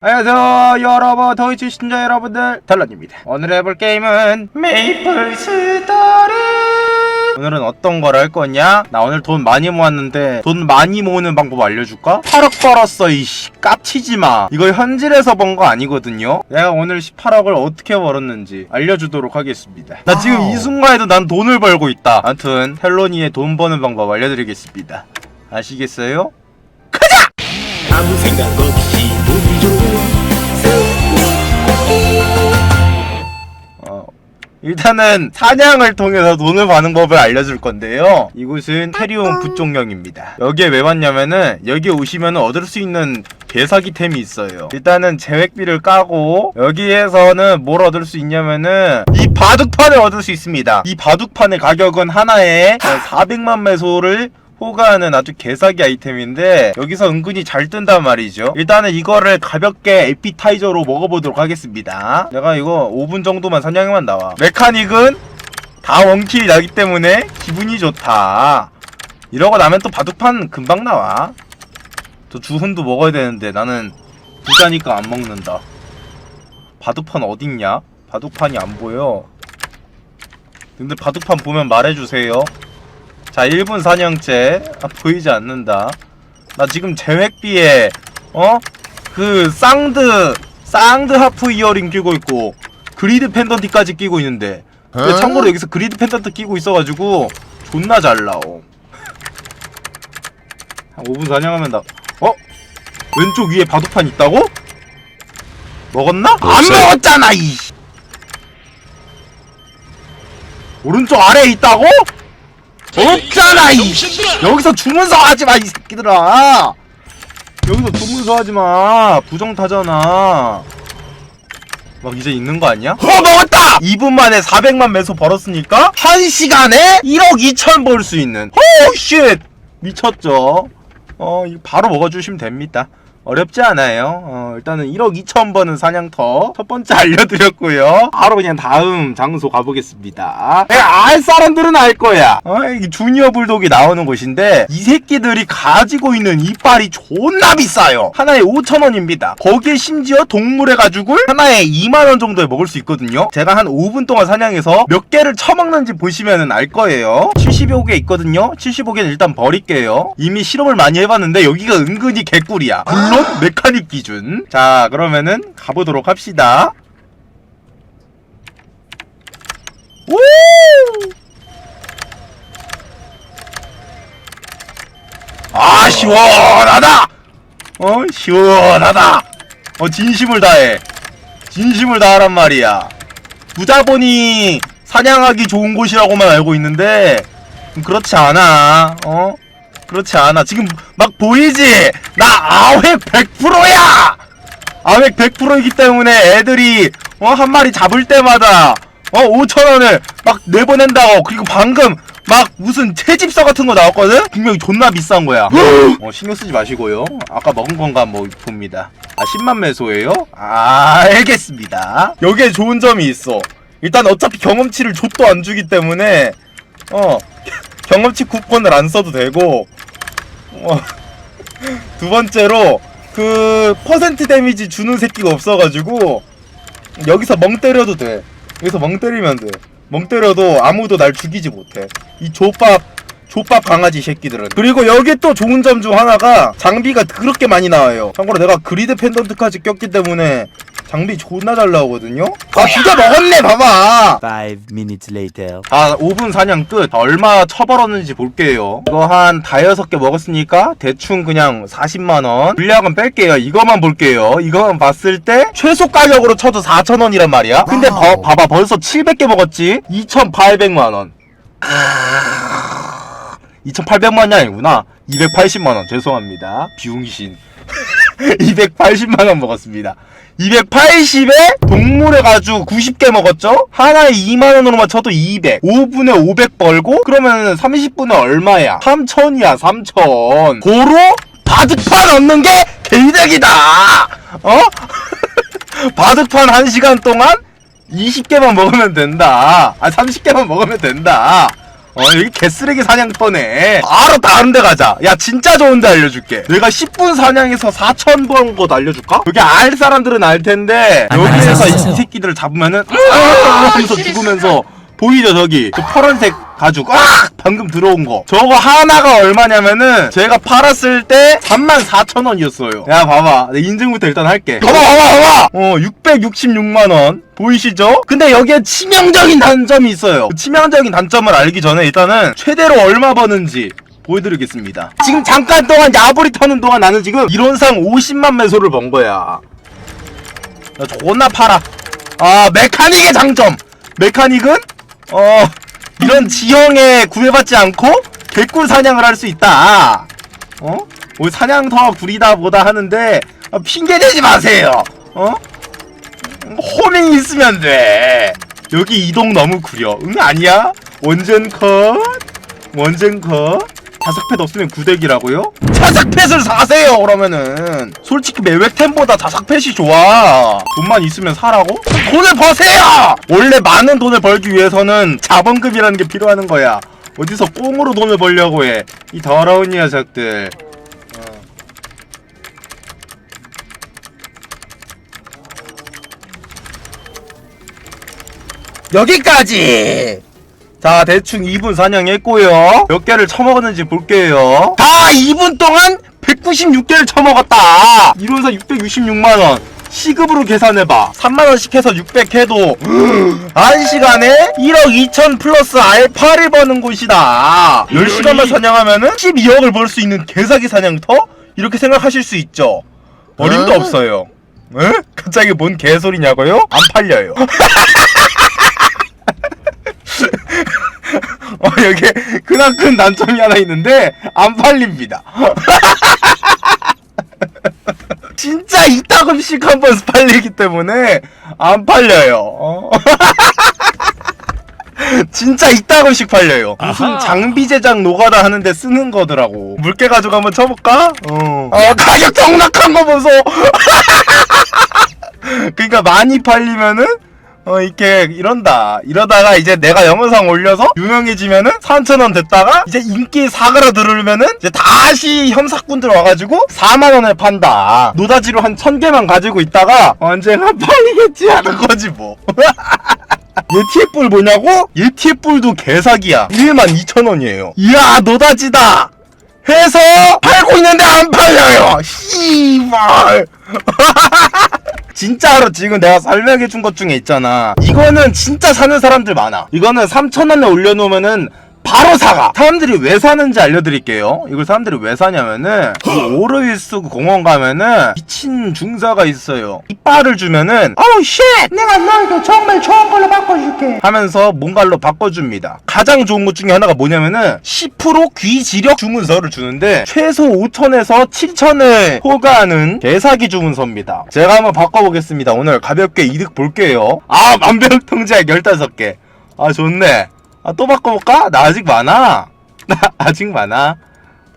안녕하세요 여러분. 도이치 신자 여러분들 달란입니다. 오늘 해볼 게임은 메이플 스토리 오늘은 어떤 걸 할 거냐? 나 오늘 돈 많이 모았는데 돈 많이 모으는 방법 알려줄까? 8억 벌었어 이씨. 깝치지마. 이거 현질에서 번 거 아니거든요. 내가 오늘 18억을 어떻게 벌었는지 알려주도록 하겠습니다. 나 지금 이 순간에도 난 돈을 벌고 있다. 아무튼 헬로니의 돈 버는 방법 알려드리겠습니다. 아시겠어요? 아무 생각 없 일단은 사냥을 통해서 돈을 버는 법을 알려줄 건데요. 이곳은 테리온 부종령입니다. 여기에 왜 왔냐면은 여기 오시면 얻을 수 있는 개사기템이 있어요. 일단은 재획비를 까고 여기에서는 뭘 얻을 수 있냐면은 이 바둑판을 얻을 수 있습니다. 이 바둑판의 가격은 하나에 400만 매소를 호가하는 아주 개사기 아이템인데 여기서 은근히 잘 뜬단 말이죠. 일단은 이거를 가볍게 에피타이저로 먹어보도록 하겠습니다. 내가 이거 5분 정도만 사냥만 나와. 메카닉은 다 원킬이 나기 때문에 기분이 좋다. 이러고 나면 또 바둑판 금방 나와. 저 주훈도 먹어야 되는데 나는 부자니까 안 먹는다. 바둑판 어딨냐? 바둑판이 안 보여. 근데 바둑판 보면 말해주세요 자 1분 사냥째 아, 보이지 않는다 나 지금 재획비에 어? 그 쌍드 쌍드 하프 이어링 끼고 있고 그리드 펜던트까지 끼고 있는데 근데 참고로 여기서 그리드 펜던트 끼고 있어가지고 존나 잘 나옴 한 5분 사냥하면 나 어? 왼쪽 위에 바둑판 있다고? 먹었나? 안. 먹었잖아 이 오른쪽 아래에 있다고? 없잖아 이 여기서 주문서 하지마 이 새끼들아. 여기서 주문서 하지마. 부정타잖아. 막 이제 있는 거 아니야? 어 먹었다! 2분 만에 400만 매소 벌었으니까 1시간에 1억 2천 벌 수 있는. 호쉣! 미쳤죠? 어 바로 먹어주시면 됩니다 어렵지 않아요. 어, 일단은 1억 2천 번은 사냥터 첫 번째 알려드렸고요. 바로 그냥 다음 장소 가보겠습니다. 내가 알 사람들은 알 거야. 어, 이 주니어 불독이 나오는 곳인데 이 새끼들이 가지고 있는 이빨이 존나 비싸요. 하나에 5천 원입니다. 거기에 심지어 동물의 가죽을 하나에 2만 원 정도에 먹을 수 있거든요. 제가 한 5분 동안 사냥해서 몇 개를 처먹는지 보시면은 알 거예요. 75개 있거든요. 75개는 일단 버릴게요. 이미 실험을 많이 해봤는데 여기가 은근히 개꿀이야. 물론 메카닉 기준. 자, 그러면은 가보도록 합시다. 오! 아, 시원하다! 어, 시원하다! 어, 진심을 다해. 진심을 다하란 말이야. 부자본이 사냥하기 좋은 곳이라고만 알고 있는데, 음, 그렇지 않아. 어? 그렇지 않아. 지금 막 보이지? 나 아획 100%야! 아획 100%이기 때문에 애들이, 어, 한 마리 잡을 때마다, 어, 5천원을 막 내보낸다고. 그리고 방금, 막 무슨 채집서 같은 거 나왔거든? 분명히 존나 비싼 거야. 어, 신경 쓰지 마시고요. 아까 먹은 건가 한번 봅니다. 아, 10만 매소예요? 아, 알겠습니다. 여기에 좋은 점이 있어. 일단 어차피 경험치를 족도 안 주기 때문에, 어, 경험치 쿠폰을 안 써도 되고, 어, 두 번째로, 그, 퍼센트 데미지 주는 새끼가 없어가지고, 여기서 멍 때려도 돼. 여기서 멍 때리면 돼. 멍 때려도 아무도 날 죽이지 못해. 이 족밥, 족밥 강아지 새끼들은. 그리고 여기 또 좋은 점 중 하나가 장비가 그렇게 많이 나와요. 참고로 내가 그리드 펜던트까지 꼈기 때문에 장비 존나 잘 나오거든요? 아, 진짜 먹었네, 봐봐! Five minutes later. 아, 5분 사냥 끝. 얼마 처벌었는지 볼게요. 이거 한 다여섯 개 먹었으니까 대충 그냥 40만원. 물량은 뺄게요. 이거만 볼게요. 이거만 봤을 때 최소 가격으로 쳐도 4천원이란 말이야. 근데 버- 봐봐, 벌써 700개 먹었지? 2,800만원. 2,800만원이 아니구나. 280만원. 죄송합니다. 비웅신. 280만원 먹었습니다. 280에 동물의 가죽 90개 먹었죠? 하나에 2만원으로만 쳐도 200. 5분에 500 벌고, 그러면 30분에 얼마야? 3천이야, 3천. 고로 바둑판 얻는 게 개이득이다! 어? 바둑판 1시간 동안 20개만 먹으면 된다. 아, 30개만 먹으면 된다. 어 여기 개쓰레기 사냥터네 바로 다른 데 가자. 야 진짜 좋은 데 알려줄게. 내가 10분 사냥에서 4천 번것 알려줄까? 여기 알 사람들은 알 텐데 여기에서 이 새끼들을 잡으면은 하면서 죽으면서 보이죠 저기? 그 파란색 가죽 아 방금 들어온 거. 저거 하나가 얼마냐면은 제가 팔았을 때 34,000원이었어요. 야 봐봐. 내 인증부터 일단 할게. 봐봐 봐봐 봐봐! 어 666만원. 보이시죠? 근데 여기에 치명적인 단점이 있어요. 그 치명적인 단점을 알기 전에 일단은 최대로 얼마 버는지 보여드리겠습니다. 지금 잠깐 동안 야부리 터는 동안 나는 지금 이론상 50만 매소를 번 거야. 야 존나 팔아. 아 메카닉의 장점. 메카닉은? 어 이런 지형에 구애받지 않고 개꿀 사냥을 할 수 있다 어? 우리 사냥터 구리다 보다 하는데 아, 핑계 대지 마세요 어? 호밍 있으면 돼 여기 이동 너무 구려 응 아니야? 원전 컷 원전 컷 자석팻 없으면 구대기라고요? 자석팻을 사세요 그러면은 솔직히 매획템보다 자석팻이 좋아 돈만 있으면 사라고? 돈을 버세요! 원래 많은 돈을 벌기 위해서는 자본금이라는 게 필요하는 거야 어디서 꽁으로 돈을 벌려고 해 이 더러운 녀석들 어. 여기까지! 자, 대충 2분 사냥했고요. 몇 개를 처먹었는지 볼게요. 다 2분 동안 196개를 처먹었다. 이론상 666만원. 시급으로 계산해봐. 3만원씩 해서 600 해도, 1시간에 1억 2천 플러스 알파를 버는 곳이다. 10시간만 사냥하면은 12억을 벌 수 있는 개사기 사냥터? 이렇게 생각하실 수 있죠. 어림도 어? 없어요. 에? 갑자기 뭔 개소리냐고요? 안 팔려요. 어, 여기 그나큰 단점이 하나 있는데 안 팔립니다. 진짜 이따금씩 한 번 팔리기 때문에 안 팔려요. 어? 진짜 이따금씩 팔려요. 무슨. 장비 제작 노가다 하는데 쓰는 거더라고. 물개 가지고 한번 쳐볼까? 어. 어 가격 정락한 거 보소. 그러니까 많이 팔리면은 어 이렇게 이런다. 이러다가 이제 내가 영상 올려서 유명해지면은 3천원 됐다가 이제 인기 사그라들으면은 이제 다시 현사꾼들 와가지고 4만원에 판다. 노다지로 한 1000개만 가지고 있다가 언젠가 팔리겠지 하는 거지 뭐. 예티의 뿔 뭐냐고? 예티의 뿔도 개사기야. 1만 2천원이에요. 이야 노다지다 해서 팔고 있는데 안 팔려요 씨발 진짜로 지금 내가 설명해 준 것 중에 있잖아. 이거는 진짜 사는 사람들 많아. 이거는 3,000원에 올려놓으면은 바로 사가. 사람들이 왜 사는지 알려드릴게요. 이걸 사람들이 왜 사냐면은 이 오르일스 공원 가면은 미친 중사가 있어요. 이빨을 주면은 어우 쉣! 내가 너희도 정말 좋은 걸로 바꿔줄게. 하면서 뭔가로 바꿔줍니다. 가장 좋은 것 중에 하나가 뭐냐면은 10% 귀지력 주문서를 주는데 최소 5천에서 7천을 호가하는 개사기 주문서입니다. 제가 한번 바꿔보겠습니다. 오늘 가볍게 이득 볼게요. 아 만병통제약 15개. 아 좋네. 아 또 바꿔볼까? 나 아직 많아. 나 아직 많아.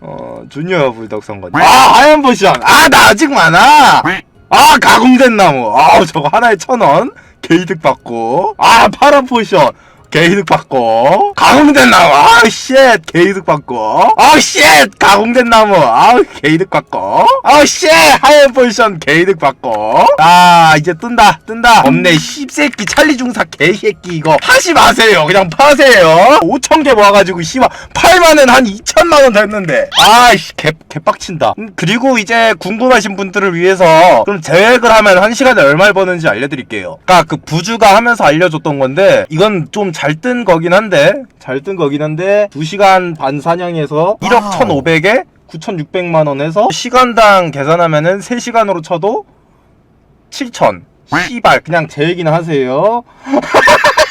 어 주니어 불덕 선거. 아 하얀 버전. 아나 아직 많아. 아 가공된 나무. 아 저거 하나에 천 원. 개이득 받고. 아 파란 포션. 개이득 받고. 가공된 나무. 아쉣 개이득 받고. 아쉣 가공된 나무. 아 개이득 받고. 아쉣 하얀 포션 개이득 받고. 아 이제 뜬다 뜬다. 없네 씹새끼 찰리 중사 개새끼 이거 하지 마세요. 그냥 파세요. 5천 개 모아가지고 씨발 8만은 한 2천만 원 됐는데. 아이씨 개 개빡친다. 음, 그리고 이제 궁금하신 분들을 위해서 그럼 계획을 하면 한 시간에 얼마를 버는지 알려드릴게요. 그러니까 그 부주가 하면서 알려줬던 건데 이건 좀잘 뜬 거긴 한데 잘 뜬 거긴 한데 2시간 반 사냥에서 1억 1,500에 9,600만 원에서 시간당 계산하면은 3시간으로 쳐도 7천. 씨발 그냥 제 얘기는 하세요.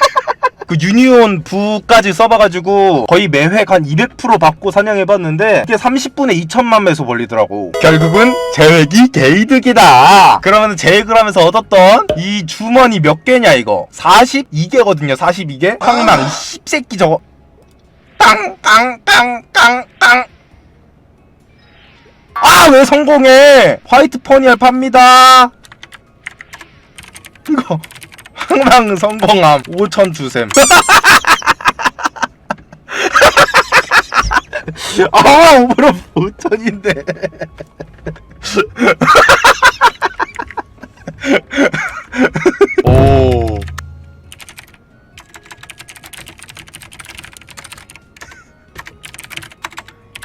그 유니온 부까지 써봐가지고 거의 매획 한 200% 받고 사냥해봤는데 이게 30분에 2천만 매소 벌리더라고. 결국은 제획이 개이득이다. 그러면 제획을 하면서 얻었던 이 주머니 몇 개냐 이거? 42개거든요 42개? 황망 이 씹새끼 저거. 땅땅땅땅땅. 아왜 성공해? 화이트 퍼니얼 팝니다. 이거 항상 성공함 5천 주셈 아 오버로 5천인데. 오.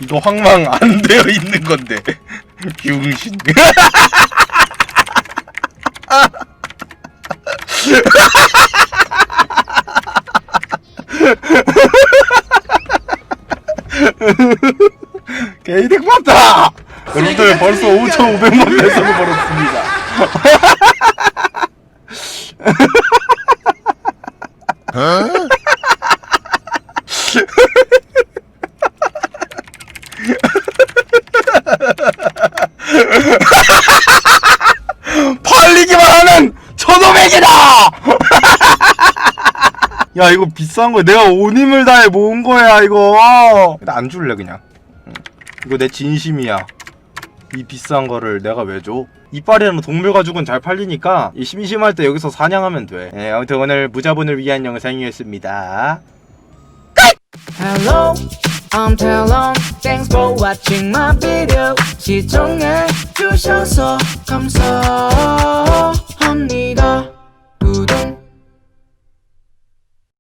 이거 황망 안 되어 있는 건데. 병신 개이득 봤다! 여러분들 벌써 5,500만 배속을 벌었습니다 팔리기만 하는 천오백이다! 야 이거 비싼 거야 내가 온 힘을 다해 모은 거야 이거 나 안 줄래 그냥 응. 이거 내 진심이야 이 비싼 거를 내가 왜 줘? 이빨이라는 동물 가죽은 잘 팔리니까 이 심심할 때 여기서 사냥하면 돼 네, 아무튼 오늘 무자본을 위한 영상이었습니다 Hello, I'm Talon. Thanks for watching my video. 시청해 주셔서 감사.